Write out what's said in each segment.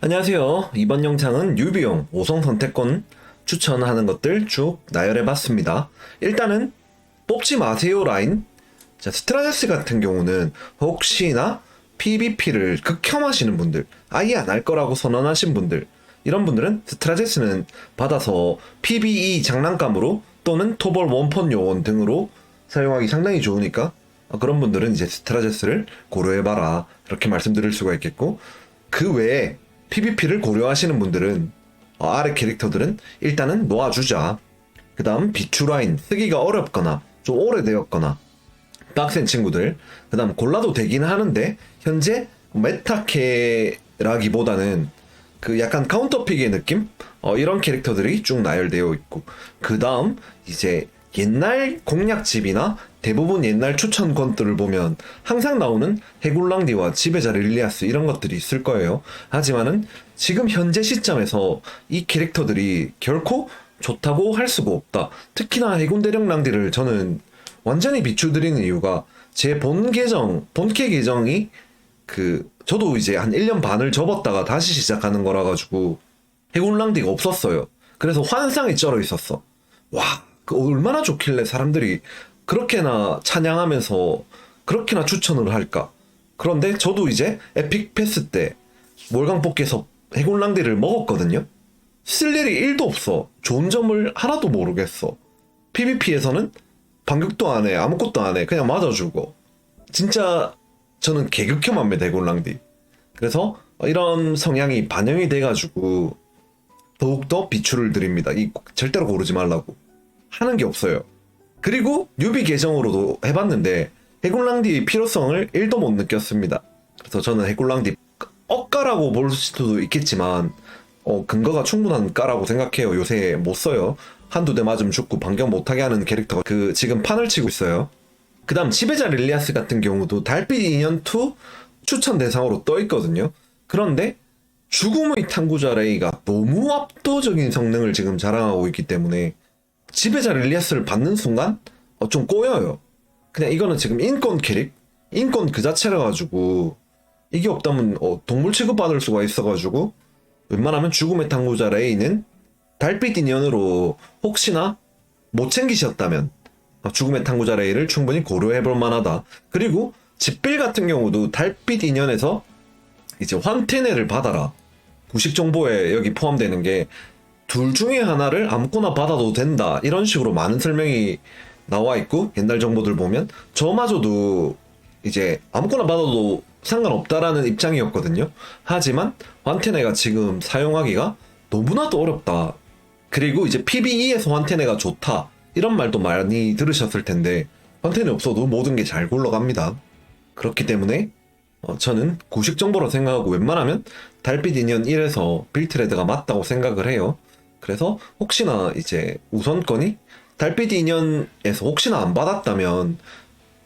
안녕하세요. 이번 영상은 유비용 5성 선택권 추천하는 것들 쭉 나열해봤습니다. 일단은 뽑지 마세요 라인. 자, 스트라데스 같은 경우는 혹시나 PVP를 극혐하시는 분들, 아예 안 할 거라고 선언하신 분들, 이런 분들은 스트라데스는 받아서 PVE 장난감으로 또는 토벌 원펀 요원 등으로 사용하기 상당히 좋으니까 어, 그런 분들은 이제 스트라제스를 고려해봐라 이렇게 말씀드릴 수가 있겠고 그 외에 PVP를 고려하시는 분들은 어, 아래 캐릭터들은 일단은 놓아주자. 그 다음 비추라인 쓰기가 어렵거나 좀 오래되었거나 빡센 친구들. 그 다음 골라도 되긴 하는데 현재 메타캐라기보다는 그 약간 카운터픽의 느낌? 어, 이런 캐릭터들이 쭉 나열되어 있고. 그 다음 이제 옛날 공략집이나 대부분 옛날 추천권들을 보면 항상 나오는 해굴랑디와 지배자 릴리아스 이런 것들이 있을 거예요. 하지만은 지금 현재 시점에서 이 캐릭터들이 결코 좋다고 할 수가 없다. 특히나 해군 대령 랑디를 저는 완전히 비추드리는 이유가 제 본 계정, 본캐 계정이 그 저도 이제 한 1년 반을 접었다가 다시 시작하는 거라 가지고 해군 랑디가 없었어요. 그래서 환상에 쩔어 있었어. 와, 그 얼마나 좋길래 사람들이 그렇게나 찬양하면서 그렇게나 추천을 할까? 그런데 저도 이제 에픽 패스 때 몰강 뽑기에서 해군랑디를 먹었거든요. 쓸 일이 1도 없어. 좋은 점을 하나도 모르겠어. PVP에서는 반격도 안 해. 아무것도 안 해. 그냥 맞아주고. 진짜 저는 개극혐합니다. 해군랑디. 그래서 이런 성향이 반영이 돼가지고 더욱더 비추를 드립니다. 이 절대로 고르지 말라고. 하는 게 없어요. 그리고 뉴비 계정으로도 해봤는데 해골랑디의 필요성을 1도 못 느꼈습니다. 그래서 저는 해골랑디 억까라고 볼 수도 있겠지만 어, 근거가 충분한 까라고 생각해요. 요새 못 써요. 한두 대 맞으면 죽고 반격 못하게 하는 캐릭터가 그 지금 판을 치고 있어요. 그 다음 지배자 릴리아스 같은 경우도 달빛 인연 2 추천 대상으로 떠 있거든요. 그런데 죽음의 탐구자 레이가 너무 압도적인 성능을 지금 자랑하고 있기 때문에 지배자 릴리아스를 받는 순간 어, 좀 꼬여요. 그냥 이거는 지금 인권 캐릭, 인권 그 자체라 가지고 이게 없다면 어, 동물 취급받을 수가 있어가지고 웬만하면 죽음의 탐구자 레이는 달빛 인연으로 혹시나 못 챙기셨다면 어, 죽음의 탐구자 레이를 충분히 고려해볼 만하다. 그리고 집빌 같은 경우도 달빛 인연에서 이제 황태네를 받아라. 구식 정보에 여기 포함되는 게 둘 중에 하나를 아무거나 받아도 된다. 이런 식으로 많은 설명이 나와 있고 옛날 정보들 보면 저마저도 이제 아무거나 받아도 상관없다라는 입장이었거든요. 하지만 환테네가 지금 사용하기가 너무나도 어렵다. 그리고 이제 PBE에서 환테네가 좋다. 이런 말도 많이 들으셨을 텐데 환테네 없어도 모든 게 잘 굴러갑니다. 그렇기 때문에 어, 저는 구식 정보로 생각하고 웬만하면 달빛 인연 1에서 빌트레드가 맞다고 생각을 해요. 그래서 혹시나 이제 우선권이 달빛 인연에서 혹시나 안 받았다면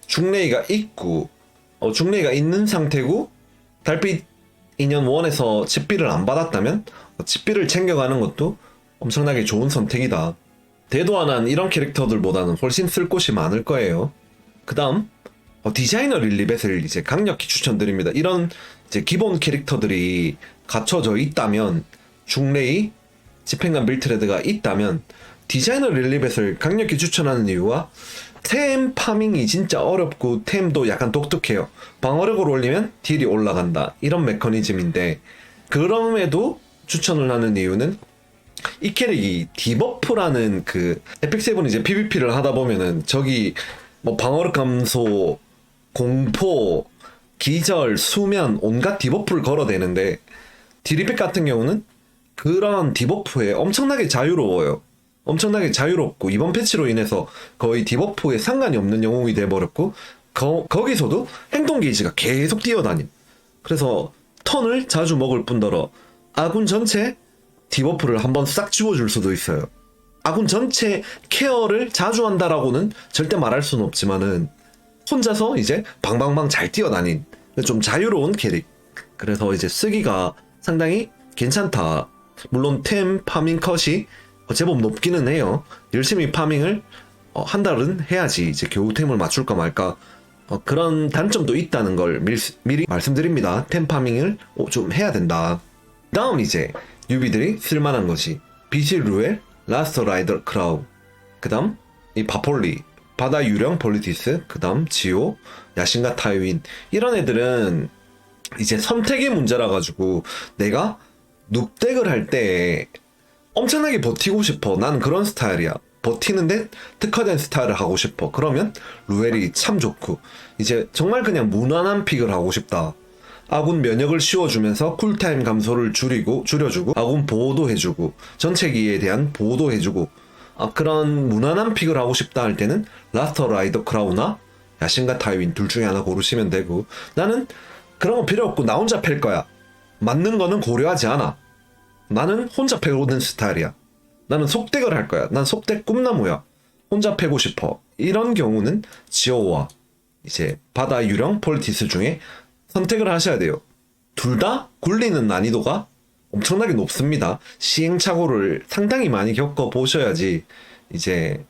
중레이가 있고 어, 중레이가 있는 상태고 달빛 인연 1에서 집비를 안 받았다면 어, 집비를 챙겨가는 것도 엄청나게 좋은 선택이다. 대도안한 이런 캐릭터들보다는 훨씬 쓸 곳이 많을 거예요. 그 다음 어, 디자이너 릴리벳을 이제 강력히 추천드립니다. 이런 이제 기본 캐릭터들이 갖춰져 있다면 중레이, 집행관 빌트레드가 있다면 디자이너 릴리벳을 강력히 추천하는 이유가 템 파밍이 진짜 어렵고 템도 약간 독특해요. 방어력을 올리면 딜이 올라간다. 이런 메커니즘인데 그럼에도 추천을 하는 이유는 이 캐릭이 디버프라는 그 에픽 세븐 이제 PVP를 하다 보면은 저기 뭐 방어력 감소, 공포, 기절, 수면 온갖 디버프를 걸어대는데 디리팩 같은 경우는 그런 디버프에 엄청나게 자유로워요. 엄청나게 자유롭고 이번 패치로 인해서 거의 디버프에 상관이 없는 영웅이 돼버렸고 거, 거기서도 행동 게이지가 계속 뛰어다님. 그래서 턴을 자주 먹을 뿐더러 아군 전체 디버프를 한번 싹 지워줄 수도 있어요. 아군 전체 케어를 자주 한다라고는 절대 말할 수는 없지만은 혼자서 이제 방방방 잘 뛰어다닌 좀 자유로운 캐릭. 그래서 이제 쓰기가 상당히 괜찮다. 물론 템 파밍 컷이 제법 높기는 해요. 열심히 파밍을 어, 한 달은 해야지 이제 겨우 템을 맞출까 말까 어, 그런 단점도 있다는 걸 밀, 미리 말씀드립니다. 템 파밍을 어, 좀 해야 된다. 다음 이제 유비들이 쓸만한 것이 비실 루엘, 라스터 라이더 크라우, 그 다음 이 바폴리, 바다 유령 폴리티스, 그 다음 지오, 야신가 타이윈 이런 애들은 이제 선택의 문제라 가지고 내가 눕덱을 할 때 엄청나게 버티고 싶어. 난 그런 스타일이야. 버티는데 특화된 스타일을 하고 싶어. 그러면 루엘이 참 좋고 이제 정말 그냥 무난한 픽을 하고 싶다. 아군 면역을 씌워주면서 쿨타임 감소를 줄이고 줄여주고 아군 보호도 해주고 전체 기에 대한 보호도 해주고 아, 그런 무난한 픽을 하고 싶다 할 때는 라스터 라이더 크라우나 야신과 타이윈 둘 중에 하나 고르시면 되고 나는 그런 거 필요 없고 나 혼자 팰 거야 맞는 거는 고려하지 않아. 나는 혼자 패고는 스타일이야. 나는 속덱을 할 거야. 난 속덱 꿈나무야. 혼자 패고 싶어. 이런 경우는 지오와. 이제 바다 유령 폴티스 중에 선택을 하셔야 돼요. 둘 다 굴리는 난이도가 엄청나게 높습니다. 시행착오를 상당히 많이 겪어 보셔야지 이제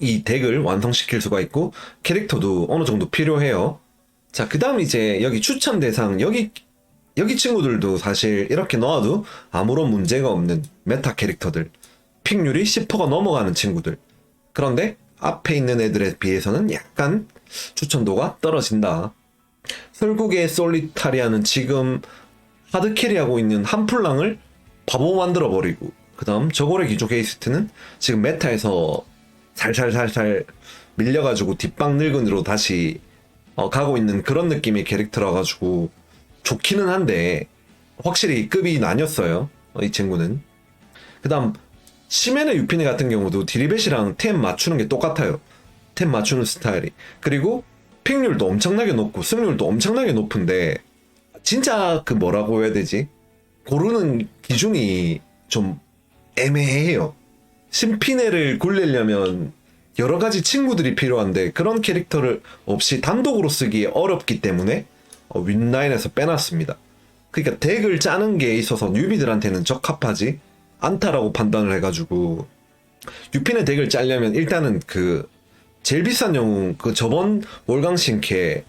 이 덱을 완성시킬 수가 있고 캐릭터도 어느 정도 필요해요. 자, 그 다음 이제 여기 추천 대상. 여기 여기 친구들도 사실 이렇게 넣어도 아무런 문제가 없는 메타 캐릭터들 픽률이 10%가 넘어가는 친구들 그런데 앞에 있는 애들에 비해서는 약간 추천도가 떨어진다. 설국의 솔리타리아는 지금 하드캐리하고 있는 한풀랑을 바보 만들어 버리고 그 다음 저고래 기조 게이스트는 지금 메타에서 살살살살 밀려가지고 뒷방 늙은이로 다시 어, 가고 있는 그런 느낌의 캐릭터라 가지고 좋기는 한데 확실히 급이 나뉘었어요 어, 이 친구는. 그 다음 시멘의 유피네 같은 경우도 디리벳이랑 템 맞추는 게 똑같아요. 템 맞추는 스타일이. 그리고 픽률도 엄청나게 높고 승률도 엄청나게 높은데 진짜 그 뭐라고 해야 되지? 고르는 기준이 좀 애매해요. 신피네를 굴리려면 여러 가지 친구들이 필요한데 그런 캐릭터를 없이 단독으로 쓰기 어렵기 때문에 어, 윈라인에서 빼놨습니다 그러니까 덱을 짜는 게 있어서 뉴비들한테는 적합하지 않다라고 판단을 해가지고 유핀의 덱을 짜려면 일단은 그 제일 비싼 영웅 그 저번 월강 신캐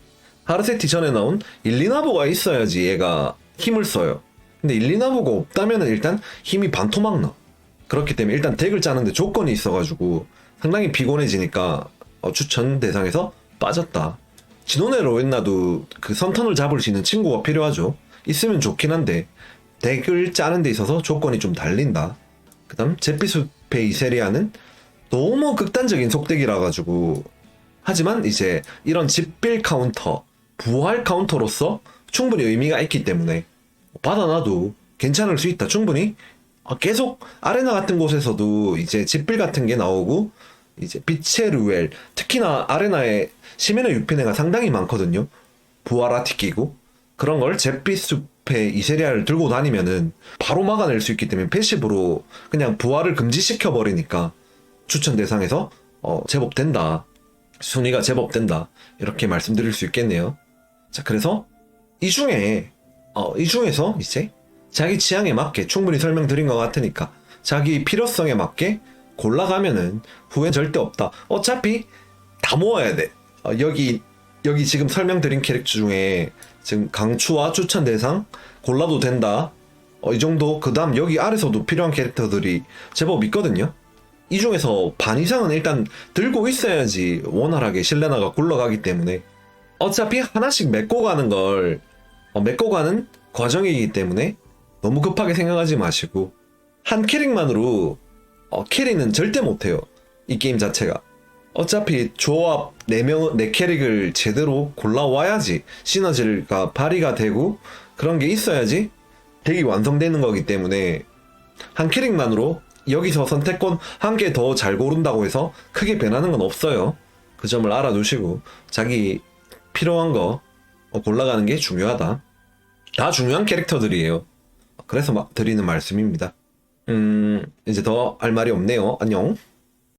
하르세티 전에 나온 일리나보가 있어야지 얘가 힘을 써요. 근데 일리나보가 없다면 일단 힘이 반토막 나. 그렇기 때문에 일단 덱을 짜는데 조건이 있어가지고 상당히 피곤해지니까 어, 추천 대상에서 빠졌다. 진원의 로엔나도 그 선턴을 잡을 수 있는 친구가 필요하죠. 있으면 좋긴 한데 덱을 짜는 데 있어서 조건이 좀 달린다. 그 다음 제피숲의 이세리아는 너무 극단적인 속덱이라 가지고 하지만 이제 이런 집빌 카운터 부활 카운터로서 충분히 의미가 있기 때문에 받아놔도 괜찮을 수 있다 충분히 아, 계속 아레나 같은 곳에서도 이제 집빌 같은 게 나오고 이제 빛의 루엘 특히나 아레나에 시메네 유피네가 상당히 많거든요 끼고 그런 걸 잿빛숲의 이세리아를 들고 다니면은 바로 막아낼 수 있기 때문에 패시브로 그냥 부활을 금지시켜 버리니까 추천 대상에서 어, 제법 된다. 순위가 제법 된다. 이렇게 말씀드릴 수 있겠네요. 자, 그래서 이 중에 어, 이 중에서 이제 자기 취향에 맞게 충분히 설명드린 것 같으니까 자기 필요성에 맞게 골라가면은 후회 절대 없다. 어차피 다 모아야 돼. 어, 여기 여기 지금 설명드린 캐릭터 중에 지금 강추와 추천 대상 골라도 된다. 어, 이 정도 그다음 여기 아래서도 필요한 캐릭터들이 제법 있거든요. 이 중에서 반 이상은 일단 들고 있어야지 원활하게 실레나가 굴러가기 때문에 어차피 하나씩 메꿔 가는 걸 어, 메꿔 가는 과정이기 때문에 너무 급하게 생각하지 마시고 한 캐릭만으로 어, 캐리는 절대 못해요 이 게임 자체가 어차피 조합 4명, 4캐릭을 제대로 골라와야지 시너지가 발휘가 되고 그런 게 있어야지 덱이 완성되는 거기 때문에 한 캐릭만으로 여기서 선택권 한 개 더 잘 고른다고 해서 크게 변하는 건 없어요. 그 점을 알아두시고 자기 필요한 거 어, 골라가는 게 중요하다. 다 중요한 캐릭터들이에요. 그래서 막 드리는 말씀입니다. 음, 이제 더 할 말이 없네요. 안녕.